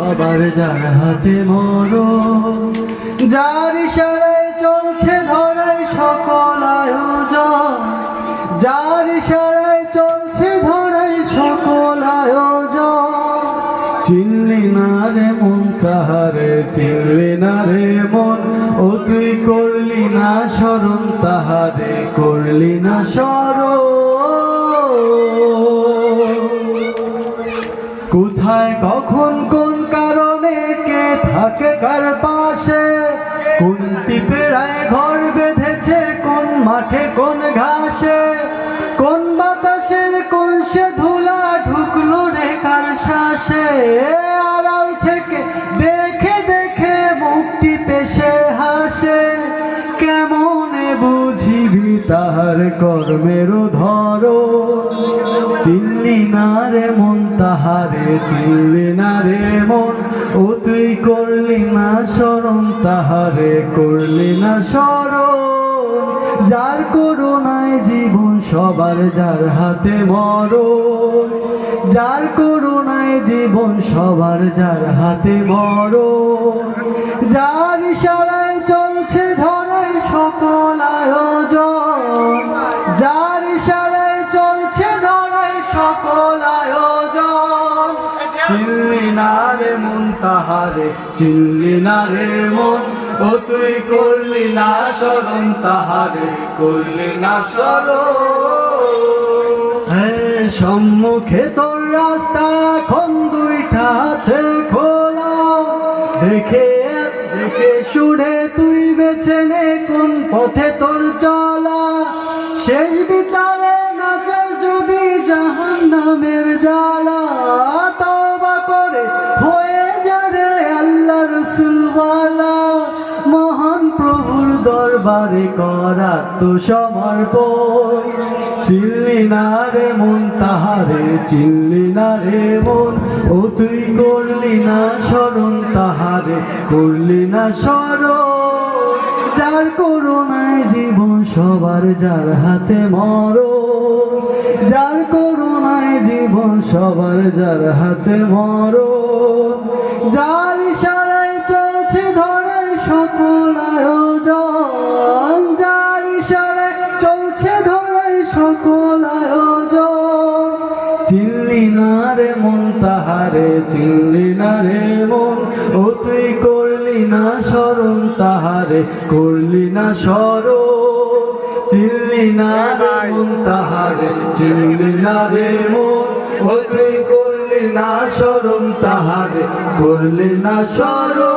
সবার যার হাতে মর যার ইশারায় চলছে ধরাই সকল আয়োজন, যার ইশারায় চলছে ধরাই সকল আয়োজন। চিনলি না রে মন, তাহারে চিনলি না রে মন, ও তুই করলি না স্মরণ, তাহারে করলি না স্মরণ। কোথায় কখন কোন কারণে কে থাকে কার পাশে? কোন টিপেরায় ঘর বেঁধেছে, কোন মাঠে কোন ঘাসে? কোন বাতাসের কোন সে ধুলা ঢুকলো রে কার শ্বাসে? তাহার কর্মের ধরো। চিনলি না রে মন, তাহারে চিনলি না রে মন। ও তুই করলি না স্মরণ তাহারে করলি না স্মরণ যার করুণায় জীবন, সবার যার হাতে মরণ। যার করুণায় জীবন, সবার যার হাতে মরণ। যার চিল্লি না মন তাহারে চিল্লি না রে মন। ও তুই করলি না স্মরণ তাহারে, করলি না স্মরণ হ্যাঁ সম্মুখে তোর রাস্তা, এখন দুইটা আছে খোলা। দেখে দেখে শুনে তুই বেছে নে কোন পথে তোর চলা শেষ বিচারে না যায় যদি জাহান নামের জ্বালা। মহান প্রভুর দরবারে করা তো সমর্পণ। চিল্লি না রে মন, তাহারে চিল্লি না রে মন। ও তুই করলি না স্মরণ, তাহারে করলি না স্মরণ। যার করুণায় জীবন সবার, যার হাতে মর যার করুণায় জীবন সবার, যার হাতে মর যার না রে মন তাহারে চিল্লি না রে মন। ও তুই করলি না স্মরণ তাহারে করলি না স্মরণ। চিল্লি না রে মন তাহারে চিল্লি না রে মন। ও তুই করলি না স্মরণ তাহারে করলি না স্মরণ।